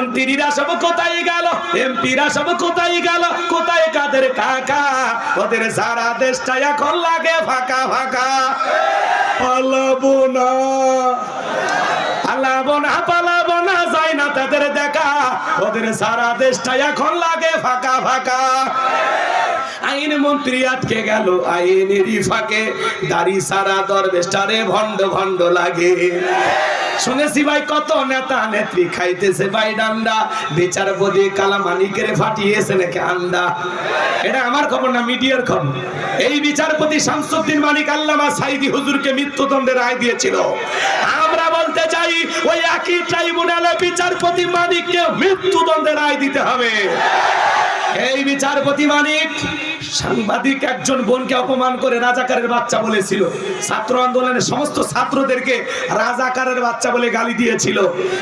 মন্ত্রীরা সব কোথায় গেল? এমপিরা সব কোথায় গেল? কোথায় কাদের কাকা? ওদের সারা দেশটা এখন লাগে ফাঁকা ফাঁকা। পালাবো না। ওদের সারা দেশটা এখন লাগে ফাঁকা ফাঁকা। আইন মন্ত্রী আটকে গেল, আইনেরই ফাঁকে। দাড়ি সারা দরবেশটারে ভণ্ড ভণ্ড লাগে। শুনেছি ভাই, কত নেতা নেত্রী খাইতেছে ভাই ডান্ডা। বিচারপতি কালামানিকের ফাটিয়েছে নাকি আন্ডা? এটা আমার খবর না, মিডিয়ার খবর? এই বিচারপতি শামসুদ্দিন মালিক আল্লামা সাইদি হুজুরকে মৃত্যুদণ্ডের রায় দিয়েছিল। বলতে চাই ওই একই ট্রাইব্যুনালে বিচারপতি মানিককে মৃত্যুদণ্ডের রায় দিতে হবে। এই বিচারপতি মানিক সাংবাদিক একজন বোনকে অপমান করে রাজাকারের বাচ্চা বলেছিল। ছাত্র আন্দোলনের সমস্ত ছাত্রদেরকে রাজাকারের বাচ্চা বলে গালি দিয়েছিল।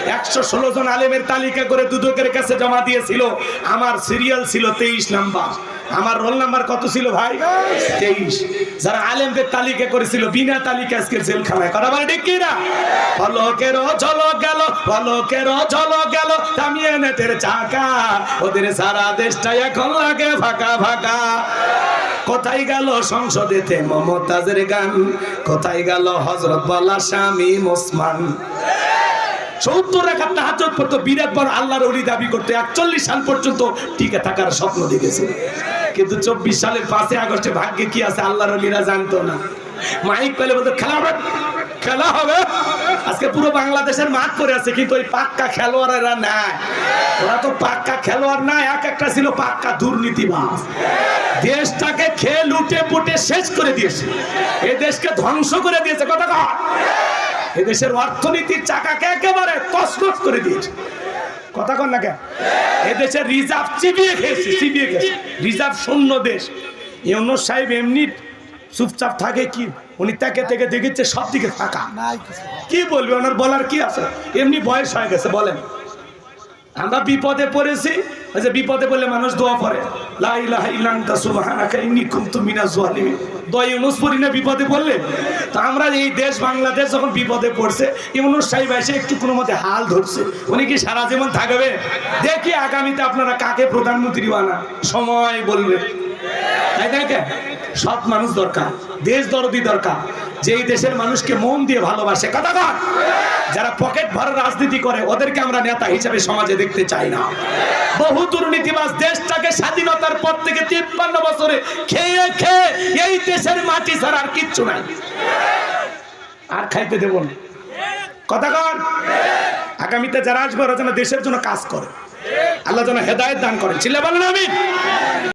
একশো ষোলো জন আলেমের তালিকা করে দুদকের কাছে জমা দিয়েছিল। আমার সিরিয়াল ছিল তেইশ নাম্বার। আমার রোল নাম্বার কত ছিল ভাই? তেইশ। যারা আলেমদের তালিকা করেছিল, বিনা তালিকা আজকে জেলখানায়। কথা বলে ঠিক কিনা? পলকের ঝলক গেল পলকের ঝলক গেল। নেটের চাকা, ওদের সারা দেশটা এখন লাগে ফাঁকা ফাঁকা। কোথায় গেল সংসদেতে মমতাজের গান? কোথায় গেল হজরত বলা স্বামী মোসমান সত্তর মাইক পেলে বলতো, খেলা হবে। খেলা হবে। আজকে পুরো বাংলাদেশের মাঠ করে আছে, কিন্তু ওই পাক্কা খেলোয়াড়েরা নাই। ওরা তো পাক্কা খেলোয়াড় না, এক একটা ছিল পাক্কা দুর্নীতিবাজ। দেশটাকে খেয়ে লুটে পুটে শেষ করে দিয়েছে। এ দেশকে ধ্বংস করে দিয়েছে, কথা কর এদেশের অর্থনীতির চাকাকে একেবারে তসনস করে দিয়েছে। কথা কন না কেন? এদেশের রিজার্ভ চিবিয়ে খেয়েছে চিবিয়ে খেয়েছে। রিজার্ভ শূন্য দেশ। ইউনুস সাহেব এমনি চুপচাপ থাকে কি? উনি তাকে থেকে দেখেছে সব দিকে থাকা কি বলবে? ওনার বলার কি আছে? এমনি বয়স হয়ে গেছে বলেন। আমরা বিপদে পড়েছি ওই যে বিপদে পড়লে মানুষ দোয়া পড়ে। বিপদে পড়লে? তো আমরা এই দেশ বাংলাদেশ যখন বিপদে পড়ছে ইউনুস সাহেব এসে একটু কোনো মতে হাল ধরছে। উনি কি সারা জীবন থাকবে? দেখি আগামীতে আপনারা কাকে প্রধানমন্ত্রী বানান? সময় বলবে। তাই সৎ মানুষ দরকার, দেশ দরদি দরকার। যেই দেশের মানুষকে মন দিয়ে ভালোবাসে, কথা কর যারা পকেট ভরা রাজনীতি করে, ওদেরকে আমরা নেতা হিসেবে সমাজে দেখতে চাই না। বহু দুর্নীতিবাজ দেশটাকে স্বাধীনতার পর থেকে তিপ্পান্ন বছরে খেয়ে খেয়ে এই দেশের মাটি ছাড়া আর কিচ্ছু নাই। আর খাইতে দেব না। কথা কর আগামীতে যারা আসবে, ওরা যেন দেশের জন্য কাজ করে। আল্লাহ যেন হেদায়ত দান করে চিল্লা বলেন আমি